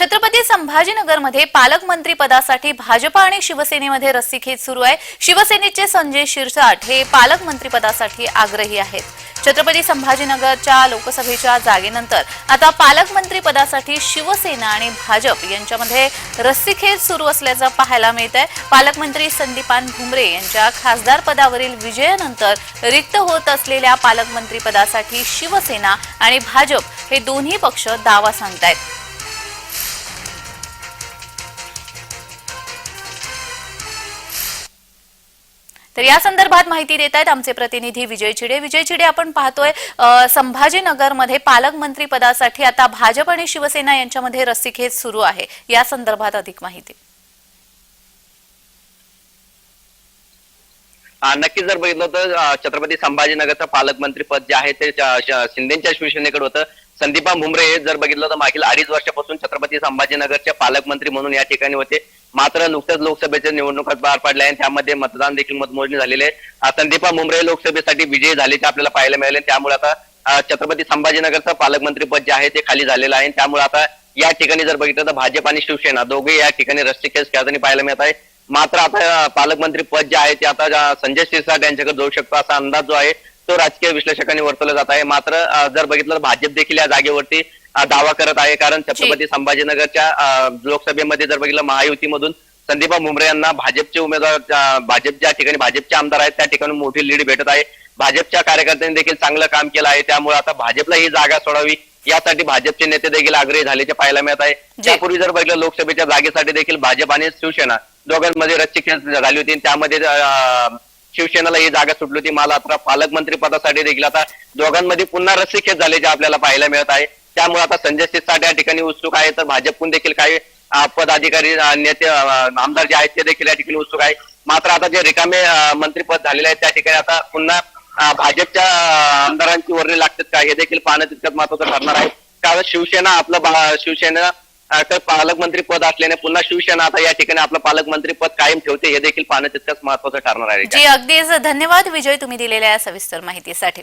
छत्रपती संभाजीनगरमध्ये पालकमंत्री पदासाठी भाजपा आणि शिवसेनेमध्ये रस्सीखेच सुरू आहे. शिवसेनेचे संजय शिरसाट हे पालकमंत्री पदासाठी आग्रही आहेत. छत्रपती संभाजीनगरच्या लोकसभेच्या जागेनंतर आता पालकमंत्री पदासाठी शिवसेना आणि भाजप यांच्यामध्ये रस्सीखेच सुरू असल्याचं पाहायला मिळत आहे पालकमंत्री संदीपान भुमरे यांच्या खासदार पदावरील विजयानंतर रिक्त होत असलेल्या पालकमंत्री पदासाठी शिवसेना आणि भाजप हे दोन्ही पक्ष दावा सांगतायत. तर या संदर्भात माहिती देत आहेत आमचे प्रतिनिधी विजय चिडे. विजय चिडे आपण पाहतोय संभाजीनगरमध्ये पालकमंत्री पदासाठी आता भाजप आणि शिवसेना यांच्यामध्ये रस्सीखेच सुरू आहे. या संदर्भात अधिक माहिती. नक्की नक्कीच जर बघितलं तर छत्रपती संभाजीनगरचं पालकमंत्री पद जे आहे ते शिंदेच्या शिवसेनेकडे होतं. संदीपा भुमरे हे जर बघितलं तर मागील अडीच वर्षापासून छत्रपती संभाजीनगरचे पालकमंत्री म्हणून या ठिकाणी होते. मात्र नुकत्याच लोकसभेच्या निवडणुका पार पडल्या आणि त्यामध्ये मतदान देखील मतमोजणी झालेली आहे. संदीपा भुमरे लोकसभेसाठी विजयी झाल्याचे आपल्याला पाहायला मिळाले त्यामुळे आता छत्रपती संभाजीनगरचं पालकमंत्री पद जे आहे ते खाली झालेलं आहे. त्यामुळे आता या ठिकाणी जर बघितलं तर भाजप आणि शिवसेना दोघे या ठिकाणी रस्सीखेच खेळताना पाहायला मिळत आहे. मात्र आता पालकमंत्री पद जे आहे ते आता संजय शिरसाट यांच्याकडे जाऊ शकतो असा अंदाज जो आहे तो राजकीय विश्लेषकांनी वर्तवला जात आहे. मात्र जर बघितलं तर भाजप देखील या जागेवरती दावा करत आहे. कारण छत्रपती संभाजीनगरच्या लोकसभेमध्ये जर बघितलं महायुतीमधून संदीपा भुमरे यांना भाजपचे उमेदवार भाजप ज्या ठिकाणी भाजपचे आमदार आहेत त्या ठिकाणी मोठी लीड भेटत आहे. भाजपच्या कार्यकर्त्यांनी देखील चांगलं काम केलं आहे. त्यामुळे आता भाजपला ही जागा सोडावी यासाठी भाजपचे नेते देखील आग्रही झाल्याचे पाहायला मिळत आहे. त्यापूर्वी जर बघितलं लोकसभेच्या जागेसाठी देखील भाजप आणि शिवसेना दोघांमध्ये रच्ची खेळ झाली होती. त्यामध्ये शिवसेनेला ही जागा सुटली होती. मला आता पालकमंत्री पदासाठी देखील आता दोघांमध्ये पुन्हा रस्सीखेच झाल्याचे आपल्याला पाहायला मिळत आहे. त्यामुळे आता संजय शिरसाट या ठिकाणी उत्सुक आहे. तर भाजपकडून देखील काही पदाधिकारी नेते आमदार जे आहेत ते देखील या ठिकाणी उत्सुक आहे. मात्र आता जे रिकामे मंत्रीपद झालेले आहेत त्या ठिकाणी आता पुन्हा भाजपच्या आमदारांची वर्णी लागतात का? हे देखील पाहणं तितकंच महत्वाचं ठरणार आहे. कारण शिवसेना आपलं शिवसेना तर पालकमंत्री पद असल्याने पुन्हा शिवसेना आता या ठिकाणी आपलं पालकमंत्री पद कायम ठेवते हे देखील पाहणं तितकंच महत्वाचं ठरणार आहे. जी अगदीच धन्यवाद विजय तुम्ही दिलेल्या सविस्तर माहितीसाठी.